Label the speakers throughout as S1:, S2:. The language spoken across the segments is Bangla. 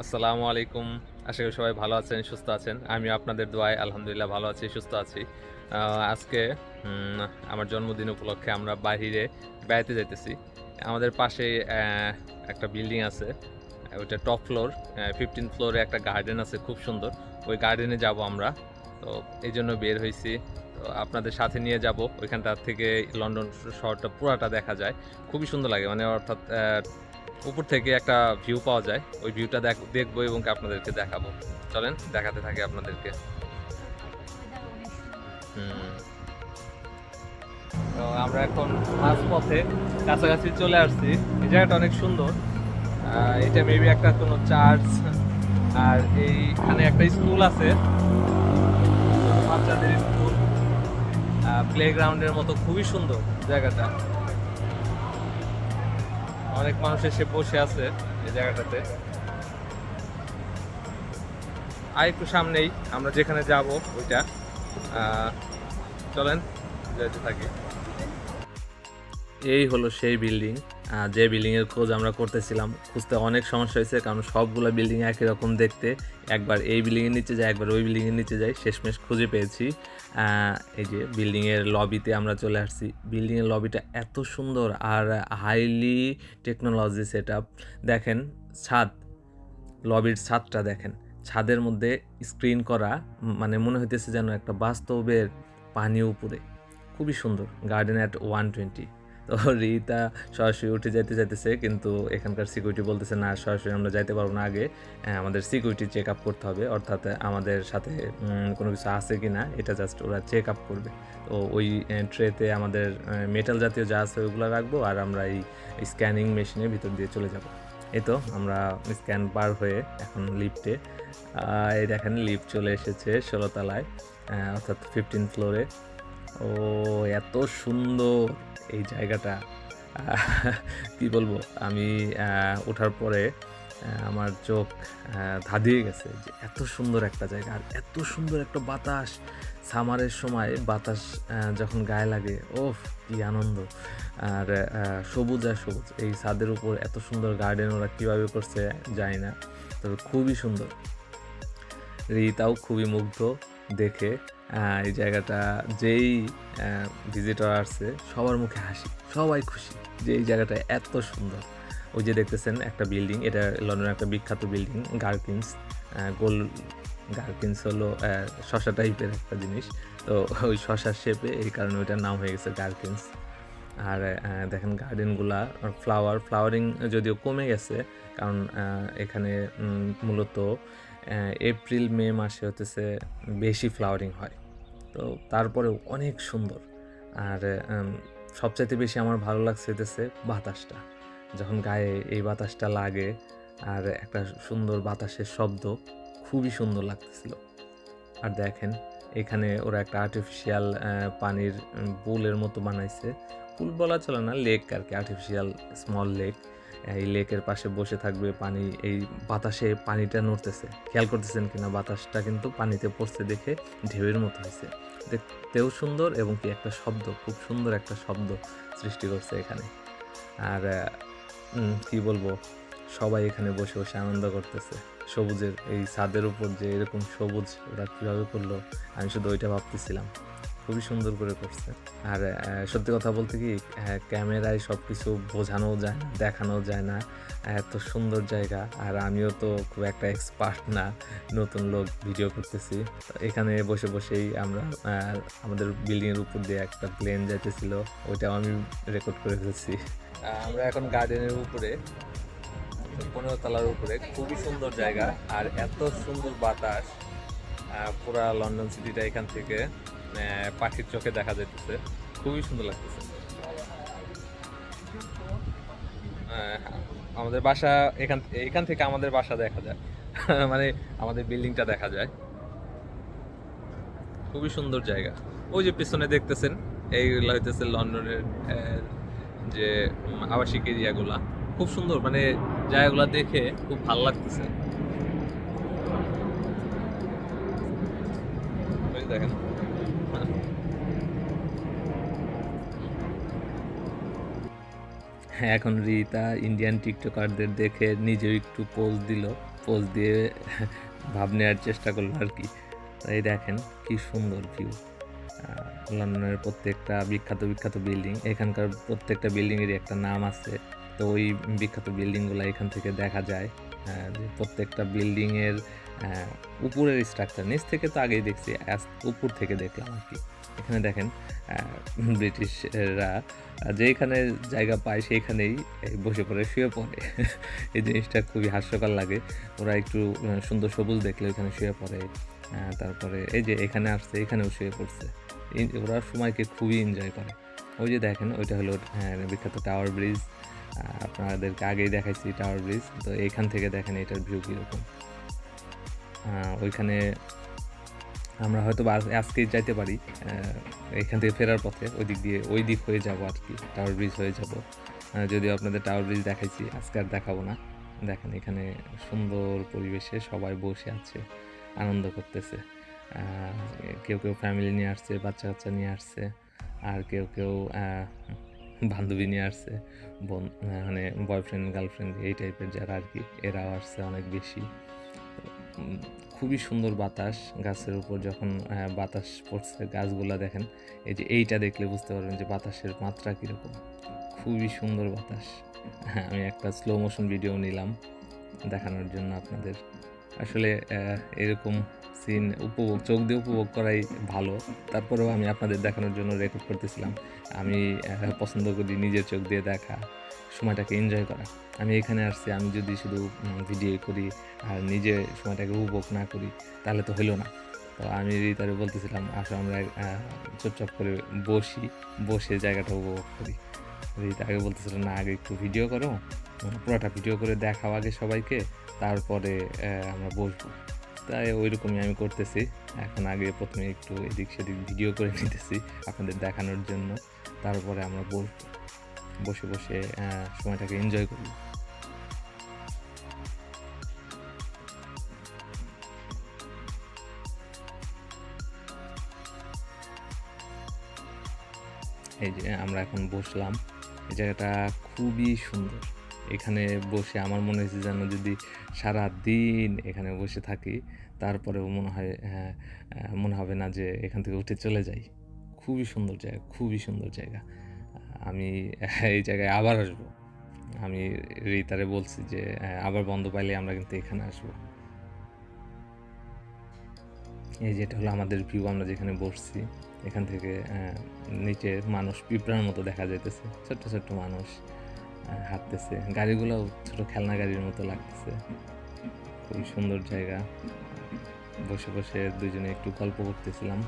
S1: আসসালামু আলাইকুম। আশা করি সবাই ভালো আছেন, সুস্থ আছেন। আমি আপনাদের দোয়ায় আলহামদুলিল্লাহ ভালো আছি, সুস্থ আছি। আজকে আমার জন্মদিন উপলক্ষে আমরা বাহিরে বেড়াতে যাইতেছি। আমাদের পাশে একটা বিল্ডিং আছে, ওইটা টপ ফ্লোর ফিফটিন ফ্লোরে একটা গার্ডেন আছে, খুব সুন্দর। ওই গার্ডেনে যাব আমরা। তো এই জন্য বের হয়েছি তো আপনাদের সাথে নিয়ে যাব। ওইখানটা থেকে লন্ডন শহরটা পুরাটা দেখা যায়। খুবই সুন্দর লাগে। মানে অর্থাৎ উপর থেকে একটা ভিউ পাওয়া যায়। ওই ভিউটা দেখ দেখব এবং আপনাদেরকে দেখাবো। চলেন, দেখাতে থাকি আপনাদেরকে। তো আমরা এখন পথে কাছাকাছি চলে আসছি। এই জায়গাটা অনেক সুন্দর। এটা মেবি একটা কোনো চার্চ আর এইখানে একটা স্কুল আছে। বাচ্চাদের স্কুল প্লেগ্রাউন্ডের মতো খুবই সুন্দর জায়গাটা। অনেক মানুষ এসে বসে আছে এই জায়গাটাতে। আর একটু সামনেই আমরা যেখানে যাব, ওইটা। চলেন যেতে থাকি। এই হলো সেই বিল্ডিং। যে বিল্ডিংয়ের খোঁজ আমরা করতেছিলাম, খুঁজতে অনেক সমস্যা হয়েছে, কারণ সবগুলো বিল্ডিং একই রকম দেখতে। একবার এই বিল্ডিংয়ের নিচে যাই একবার ওই বিল্ডিংয়ের নিচে যাই, শেষমেশ খুঁজে পেয়েছি। এই যে বিল্ডিংয়ের লবিতে আমরা চলে আসছি। বিল্ডিংয়ের লবিটা এত সুন্দর আর হাইলি টেকনোলজি সেট দেখেন, ছাদ। লবির ছাদটা দেখেন। ছাদের মধ্যে স্ক্রিন করা মানে মনে হইতেছে যেন একটা বাস্তবের পানি উপরে। খুবই সুন্দর। গার্ডেন অ্যাট ওয়ান টোয়েন্টি তো রিতা সরাসরি উঠে যাইতে যাইতেছে কিন্তু এখানকার সিকিউরিটি বলতেছে না সরাসরি আমরা যাইতে পারব না আগে। আহ, আমাদের সিকিউরিটি চেক আপ করতে হবে। অর্থাৎ আমাদের সাথে কোনো কিছু আছে কি না এটা জাস্ট ওরা চেক আপ করবে। তো ওই ট্রেতে আমাদের মেটাল জাতীয় যা আছে ওগুলো রাখব আর আমরা এই স্ক্যানিং মেশিনের ভিতর দিয়ে চলে যাব। এই তো আমরা স্ক্যান পার হয়ে এখন লিফটে এই দেখেন লিফট চলে এসেছে ষোলো তলায় অর্থাৎ ফিফটিন ফ্লোরে ও, এত সুন্দর এই জায়গাটা। কি বলব? আমি ওঠার পরে আমার চোখ ধাঁধিয়ে গেছে যে এত সুন্দর একটা জায়গা। আর এত সুন্দর একটা বাতাস। সামারের সময় বাতাস যখন গায়ে লাগে, ওফ, কি আনন্দ। আর সবুজ আর সবুজ। এই ছাদের উপর এত সুন্দর গার্ডেন ওরা কীভাবে করছে জানি না, তবে খুবই সুন্দর। রিতাও খুবই মুগ্ধ। দেখে এই জায়গাটা যেই ভিজিটর আসছে, সবার মুখে হাসি, সবাই খুশি যে এই জায়গাটা এত সুন্দর। ওই যে দেখতেছেন একটা বিল্ডিং এটা লন্ডনের একটা বিখ্যাত বিল্ডিং গার্কিন্স গোল গার্কিন্স হলো শশা টাইপের একটা জিনিস। তো ওই শশার শেপে এই কারণে ওইটার নাম হয়ে গেছে গার্কিন্স আর দেখেন গার্ডেনগুলা ফ্লাওয়ার ফ্লাওয়ারিং যদিও কমে গেছে, কারণ এখানে মূলত এপ্রিল, মে মাসে হতেছে বেশি ফ্লাওয়ারিং হয়। তো তারপরেও অনেক সুন্দর। আর সবচাইতে বেশি আমার ভালো লাগছে হতেছে বাতাসটা। যখন গায়ে এই বাতাসটা লাগে আর একটা সুন্দর বাতাসের শব্দ, খুবই সুন্দর লাগতেছিল। আর দেখেন, এখানে ওরা একটা আর্টিফিশিয়াল পানির পুলের মতো বানাইছে। পুল বলা চলে না লেক আর কি আর্টিফিশিয়াল স্মল লেক এই লেকের পাশে বসে থাকবে পানি, এই বাতাসে পানিটা নড়তেছে। খেয়াল করতেছেন কিনা, বাতাসটা কিন্তু পানিতে পড়ছে দেখে ঢেউয়ের মতো হয়েছে। দেখতেও সুন্দর এবং কি একটা শব্দ, খুব সুন্দর একটা শব্দ সৃষ্টি করছে এখানে। আর কি বলব, সবাই এখানে বসে বসে আনন্দ করতেছে। সবুজের এই ছাদের উপর যে এরকম সবুজ ওরা কীভাবে করল, আমি শুধু ওইটা ভাবতেছিলাম। খুবই সুন্দর করে করছে। আর সত্যি কথা বলতে কি ক্যামেরায় সব কিছু বোঝানো যায় না দেখানো যায় না। এত সুন্দর জায়গা। আর আমিও তো খুব একটা এক্সপার্ট না, নতুন লোক ভিডিও করতেছি। এখানে বসে বসেই আমরা আমাদের বিল্ডিংয়ের উপর দিয়ে একটা প্লেন যাইতেছিল, ওইটাও আমি রেকর্ড করে ফেলছি। আমরা এখন গার্ডেনের উপরে, পনেরো তলার উপরে, খুবই সুন্দর জায়গা। আর এত সুন্দর বাতাস পুরা লন্ডন সিটিটা এখান থেকে। পাখির চোখে দেখা যাইতেছে। খুবই সুন্দর লাগতেছে। আমাদের বাসা এখান এখান থেকে আমাদের বাসা দেখা যায়। মানে আমাদের বিল্ডিংটা দেখা যায়। খুবই সুন্দর জায়গা। ওই যে পিছনে দেখতেছেন এইগুলো হইতেছে লন্ডনের যে আবাসিক এরিয়াগুলা। খুব সুন্দর মানে জায়গাগুলো দেখে খুব ভালো লাগতেছে। দেখেন। এখন রিতা ইন্ডিয়ান টিকটকারদের দেখে নিজেও একটু পোজ দিল। পোজ দিয়ে ভাব নেওয়ার চেষ্টা করল আর কি। তাই দেখেন কি সুন্দর ভিউ লন্ডনের প্রত্যেকটা বিখ্যাত বিখ্যাত বিল্ডিং এখানকার প্রত্যেকটা বিল্ডিংয়েরই একটা নাম আছে। তো ওই বিখ্যাত বিল্ডিংগুলো এখান থেকে দেখা যায়। প্রত্যেকটা বিল্ডিংয়ের উপরের স্ট্রাকচার নিচ থেকে তো আগেই দেখছি উপর থেকে দেখলাম আর কি। এখানে দেখেন ব্রিটিশরা যেখানে জায়গা পায় সেইখানেই বসে পড়ে শুয়ে পড়ে। এই জিনিসটা খুবই হাস্যকর লাগে। ওরা একটু সুন্দর সবুজ দেখলে ওইখানে শুয়ে পড়ে। তারপরে এই যে এখানে আসছে এখানেও শুয়ে পড়ছে। ওরা সময়কে খুবই এনজয় করে। ওই যে দেখেন ওইটা হলো হ্যাঁ, বিখ্যাত টাওয়ার ব্রিজ আপনাদেরকে আগেই দেখাইছি টাওয়ার ব্রিজ তো এইখান থেকে দেখেন এটার ভিউ কীরকম। ওইখানে আমরা হয়তো বা আজ- আজকেই যাইতে পারি এখান থেকে ফেরার পথে ওই দিক দিয়ে ওই দিক হয়ে যাব আর কি টাওয়ার ব্রিজ হয়ে যাব। যদিও আপনাদের টাওয়ার ব্রিজ দেখাইছি, আজকে আর দেখাবো না। দেখেন এখানে সুন্দর পরিবেশে সবাই বসে আছে, আনন্দ করতেছে। কেউ কেউ ফ্যামিলি নিয়ে আসছে, বাচ্চা কাচ্চা নিয়ে আসছে, আর কেউ কেউ বান্ধবী নিয়ে আসছে, বোন মানে বয়ফ্রেন্ড গার্লফ্রেন্ড এই টাইপের যারা আর কি, এরাও আসছে অনেক বেশি। খুবই সুন্দর বাতাস গাছের উপর যখন আহ, বাতাস পড়ছে গাছগুলা দেখেন এই যে এইটা দেখলে বুঝতে পারবেন যে বাতাসের মাত্রা কীরকম। খুবই সুন্দর বাতাস। হ্যাঁ আমি একটা স্লো মোশন ভিডিও নিলাম দেখানোর জন্য আপনাদের। আসলে এরকম সিন উপভোগ, চোখ দিয়ে উপভোগ করাই ভালো। তারপরেও আমি আপনাদের দেখানোর জন্য রেকর্ড করতেছিলাম। আমি পছন্দ করি নিজের চোখ দিয়ে দেখা, সময়টাকে এনজয় করা। আমি এখানে আসছি, আমি যদি শুধু ভিডিও করি আর নিজে সময়টাকে উপভোগ না করি, তাহলে তো হলো না। তো আমি তারে বলতেছিলাম, আসো আমরা চুপচাপ করে বসি, বসে জায়গাটা উপভোগ করি। রিতা আগে বলতেছিল, না, আগে একটু ভিডিও করো। পুরোটা ভিডিও করে দেখাও আগে সবাইকে, তারপরে আমরা বসবো। তাই ওই রকমই আমি করতেছি। এখন আগে প্রথমে একটু এদিক সেদিক ভিডিও করে নিতেছি আপনাদের দেখানোর জন্য। তারপরে আমরা বসবো। বসে বসে সময়টাকে এনজয় করব। এই যে আমরা এখন বসলাম। এই জায়গাটা খুবই সুন্দর। এখানে বসে আমার মনে হয়েছে যেন যদি সারা দিন এখানে বসে থাকি তারপরেও মনে হয় হ্যাঁ, মনে হবে না যে এখান থেকে উঠে চলে যাই। খুবই সুন্দর জায়গা খুবই সুন্দর জায়গা। আমি এই জায়গায় আবার আসব। আমি রিতারে বলছি যে আবার বন্ধ পাইলে আমরা কিন্তু এখানে আসব। এই যেটা হলো আমাদের ভিউ আমরা যেখানে বসছি। এখান থেকে নিচে মানুষ, পিঁপড়ার মতো দেখা যাইতেছে। ছোট্ট ছোট্ট মানুষ হাঁটতেছে। গাড়িগুলো ছোট খেলনা গাড়ির মতো লাগতেছে। খুবই সুন্দর জায়গা। বসে বসে দুজনে একটু গল্প করতেছিলাম।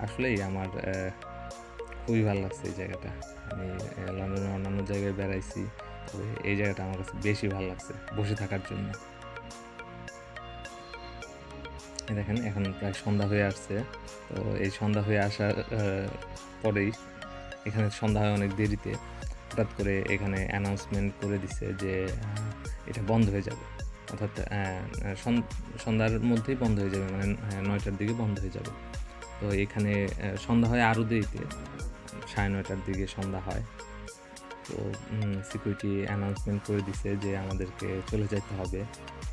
S1: আসলেই আমার খুবই ভালো লাগছে এই জায়গাটা। আমি লন্ডনের অন্যান্য জায়গায় বেড়াইছি। তবে এই জায়গাটা আমার কাছে বেশি ভালো লাগছে, বসে থাকার জন্য। দেখেন, এখন প্রায় সন্ধ্যা হয়ে আসছে। তো এই সন্ধ্যা হয়ে আসার পরেই এখানে সন্ধ্যা হয় অনেক দেরিতে। হঠাৎ করে এখানে অ্যানাউন্সমেন্ট করে দিছে যে এটা বন্ধ হয়ে যাবে। অর্থাৎ সন্ধ্যার মধ্যেই বন্ধ হয়ে যাবে মানে নয়টার দিকে বন্ধ হয়ে যাবে। তো এখানে সন্ধ্যা হয় আরও দেরিতে, সাড়ে নয়টার দিকে সন্ধ্যা হয়। তো সিকিউরিটি অ্যানাউন্সমেন্ট করে দিছে যে, আমাদেরকে চলে যেতে হবে।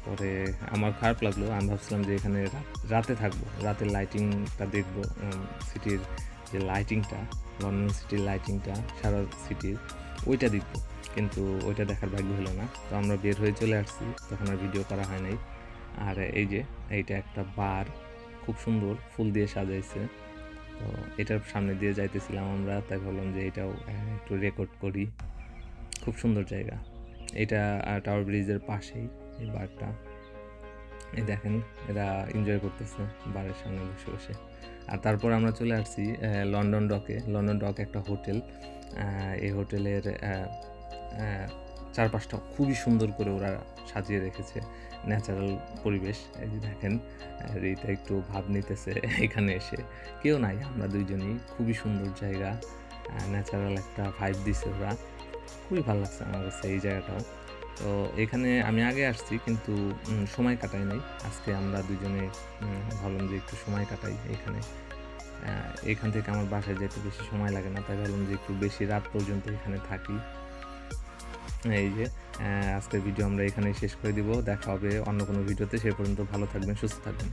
S1: পরে আমার খারাপ লাগল। আমি ভাবছিলাম যে এখানে রাতে থাকব। রাতের লাইটিংটা দেখব সিটির যে লাইটিংটা লন্ডন সিটির লাইটিংটা সারা সিটির ওইটা দেখব। কিন্তু ওইটা দেখার ভাগ্য হলো না। তো আমরা বের হয়ে চলে আসছি। তখন আর ভিডিও করা হয় নাই। আর এই যে, এইটা একটা বার খুব সুন্দর, ফুল দিয়ে সাজাইছে। তো এটার সামনে দিয়ে যাইতেছিলাম আমরা। তাই ভাবলাম যে এটাও একটু রেকর্ড করি। খুব সুন্দর জায়গা। এটা টাওয়ার ব্রিজের পাশেই। এই বারটা। এই দেখেন, এরা এনজয় করতেছে বারের সামনে বসে বসে। আর তারপর আমরা চলে আসছি লন্ডন ডকে লন্ডন ডক একটা হোটেল এই হোটেলের চারপাশটা খুবই সুন্দর করে ওরা সাজিয়ে রেখেছে ন্যাচারাল পরিবেশ। এই যে দেখেন রিতা একটু ভাব নিতেছে এখানে এসে। কেউ নাই, আমরা দুইজনই। খুবই সুন্দর জায়গা ন্যাচারাল একটা ভাইব দিছে ওরা। খুবই ভালো লাগছে আমার কাছে এই জায়গাটাও। তো এখানে আমি আগে আসছি, কিন্তু সময় কাটাই নাই। আজকে আমরা দুজনে ভাবলাম যে একটু সময় কাটাই এখানে। এখান থেকে আমার বাসায় যেতে বেশি সময় লাগে না, তাই ভাবলাম যে একটু বেশি রাত পর্যন্ত এখানে থাকি। এই যে আজকের ভিডিও আমরা এখানেই শেষ করে দিব। দেখা হবে অন্য কোনো ভিডিওতে। সে পর্যন্ত ভালো থাকবেন, সুস্থ থাকবেন।